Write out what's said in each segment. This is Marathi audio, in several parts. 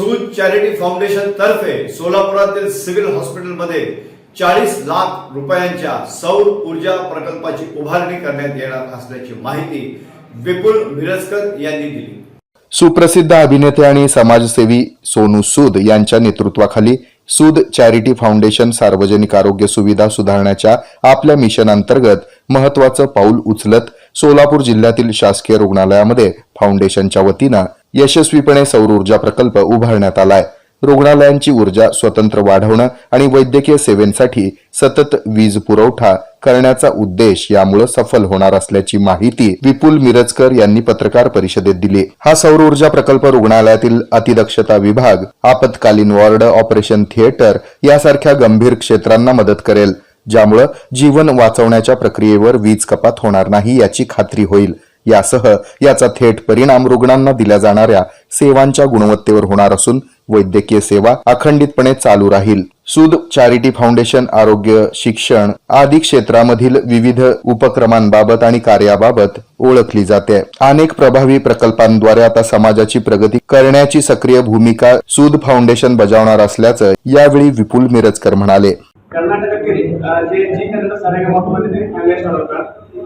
सूज चॅरिटी फाउंडेशन तर्फे सोलापुरातील सिव्हिल हॉस्पिटलमध्ये चाळीस लाख रुपयांच्या सौर ऊर्जा प्रकल्पाची उभारणी करण्यात येणार असल्याची माहिती विपुल मिरजकर यांनी दिली. सुप्रसिद्ध अभिनेते आणि समाजसेवी सोनू सूद यांच्या नेतृत्वाखाली सूद चॅरिटी फाउंडेशन सार्वजनिक आरोग्य सुविधा सुधारण्याच्या आपल्या मिशन अंतर्गत महत्वाचं पाऊल उचलत सोलापूर जिल्ह्यातील शासकीय रुग्णालयामध्ये फाउंडेशनच्या वतीनं यशस्वीपणे सौर ऊर्जा प्रकल्प उभारण्यात आलाय. रुग्णालयांची ऊर्जा स्वतंत्र वाढवणं आणि वैद्यकीय सेवेसाठी सतत वीज पुरवठा करण्याचा उद्देश यामुळे सफल होणार असल्याची माहिती विपुल मिरजकर यांनी पत्रकार परिषदेत दिली. हा सौर ऊर्जा प्रकल्प रुग्णालयातील अतिदक्षता विभाग आपत्कालीन वॉर्ड ऑपरेशन थिएटर यासारख्या गंभीर क्षेत्रांना मदत करेल ज्यामुळे जीवन वाचवण्याच्या प्रक्रियेवर वीज कपात होणार नाही याची खात्री होईल. यासह याचा थेट परिणाम रुग्णांना दिल्या जाणाऱ्या सेवांच्या गुणवत्तेवर होणार असून वैद्यकीय सेवा अखंडितपणे चालू राहील. सूद चॅरिटी फाउंडेशन आरोग्य शिक्षण आदी क्षेत्रामधील विविध उपक्रमांबाबत आणि कार्याबाबत ओळखली जाते. अनेक प्रभावी प्रकल्पांद्वारे आता समाजाची प्रगती करण्याची सक्रिय भूमिका सूद फाउंडेशन बजावणार असल्याचं यावेळी विपुल मिरजकर म्हणाले. कर्नाटकातील जे जी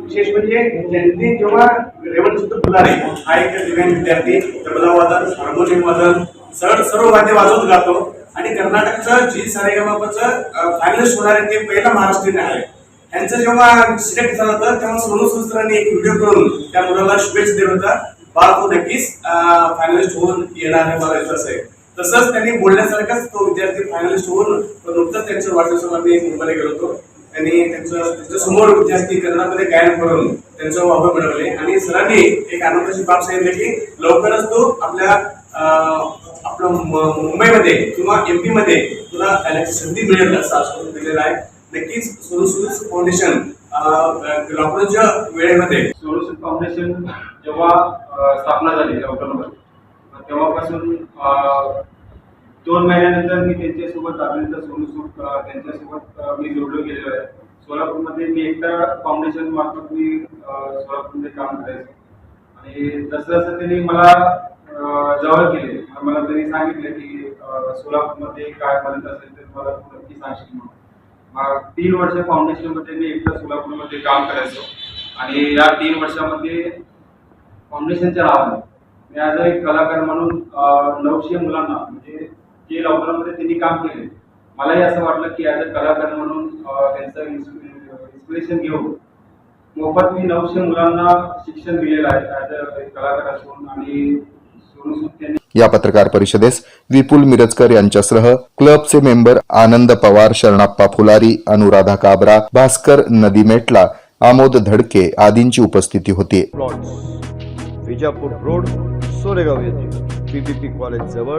विशेष म्हणजे त्यांनी जेव्हा रेवण सुद्धा फुलारे हा एक दिव्यांग विद्यार्थी तबला वादन हार्मोनियम वादन सर सर्व वाद्य वाजवत गातो आणि कर्नाटकचं जी सारेगमाचं फायनलिस्ट होणार आहे ते पहिला महाराष्ट्रीयन आहे. यांचं जेव्हा सिलेक्ट झालं होतं तेव्हा सोनू सुस्त्रांनी एक व्हिडिओ करून त्या मुलाला शुभेच्छा दिला होता बाळ तू नक्कीच फायनलिस्ट होऊन येणार आहे मला विश्वास आहे. तसंच त्यांनी बोलण्यासारखाच तो विद्यार्थी फायनलिस्ट होऊन नुकतंच त्यांच्या वाढदिवसाला मी मुंबईला गेलो होतो. त्यांनी त्यांचं त्यांच्यासमोर विद्यार्थी कन्नडमध्ये गायन करून त्यांचं वापर मिळवले. आणि सरांनी एक आनंदाची बाब सांगितली की लवकरच तो आपल्या आपलं मुंबईमध्ये किंवा एममध्ये तुला जाण्याची संधी मिळेल असं आश्वासन दिलेलं आहे. नक्कीच सोनू फाउंडेशन लॉकडाऊनच्या वेळेमध्ये सोल्युशन फाउंडेशन जेव्हा स्थापना झाली लॉकडाऊनमध्ये तेव्हापासून दोन महिन्यानंतर मी त्यांच्यासोबत अभिनेता सोनू सूद त्यांच्यासोबत मी जोडलो गेलेलो आहे. सोलापूरमध्ये मी एकदा फाउंडेशन मार्फत मी सोलापूरमध्ये काम करायचो. आणि जसं जसं त्यांनी मला जवळ केले. मला त्यांनी सांगितलं की सोलापूरमध्ये काय मदत असेल तर मला नक्की सांगशील म्हणून. तीन वर्ष फाउंडेशनमध्ये मी एकदा सोलापूरमध्ये काम करायचो. आणि या तीन वर्षामध्ये फाउंडेशनच्या नावाने मी ॲज अ एक कलाकार म्हणून नऊशे मुलांना म्हणजे जे लॉकडाऊनमध्ये त्यांनी काम केले. मलाही असं वाटलं की ॲज अ कलाकार म्हणून त्यांचं इन्स्पिरेशन घेऊन मोफत मी नऊशे मुलांना शिक्षण दिलेलं आहे ॲज अ कलाकार असून आणि या पत्रकार परिषदेस विपुल मिरजकर यांच्यासह क्लबचे मेंबर आनंद पवार शरणाप्पा फुलारी अनुराधा काबरा भास्कर नदीमेटला आमोद धडके आदींची उपस्थिती होती. विजापूर रोड. सोरेगाव येथे पीपीपी कॉलेज जवळ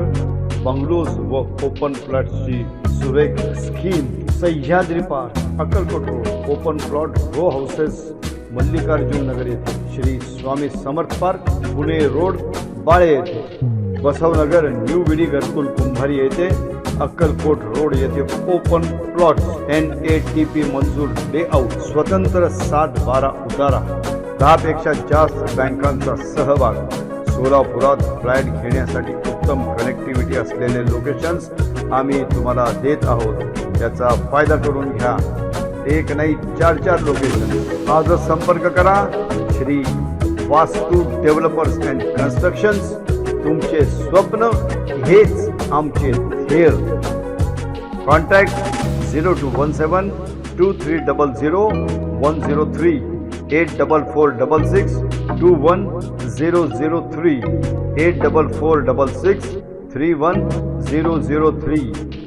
बंगलोज व ओपन प्लॉटची सुरेख scheme Sahyadri park Akkalkot road open plot row houses Mallikarjun Nagar येथे श्री स्वामी समर्थ पार्क पुणे रोड बाळे येथे बसवनगर न्यू विडी घरकुल कुंभारी येथे अक्कलकोट रोड येथे open plot N A T P मंजूर लेआउट स्वतंत्र सात बारा उतारा दहापेक्षा जास्त बँकांचा सहभाग. सोलापुरात फ्लॅट घेण्यासाठी उत्तम कनेक्टिव्हिटी असलेले लोकेशन्स आम्ही तुम्हाला देत आहोत. याचा फायदा करून घ्या. एक नाही चार चार लोकेशन आजच संपर्क करा. श्री वास्तू डेव्हलपर्स अँड कन्स्ट्रक्शन्स तुमचे स्वप्न हेच आमचे ध्येय. Contact zero two one seven two three double zero one zero three eight double four double six two one 003 31003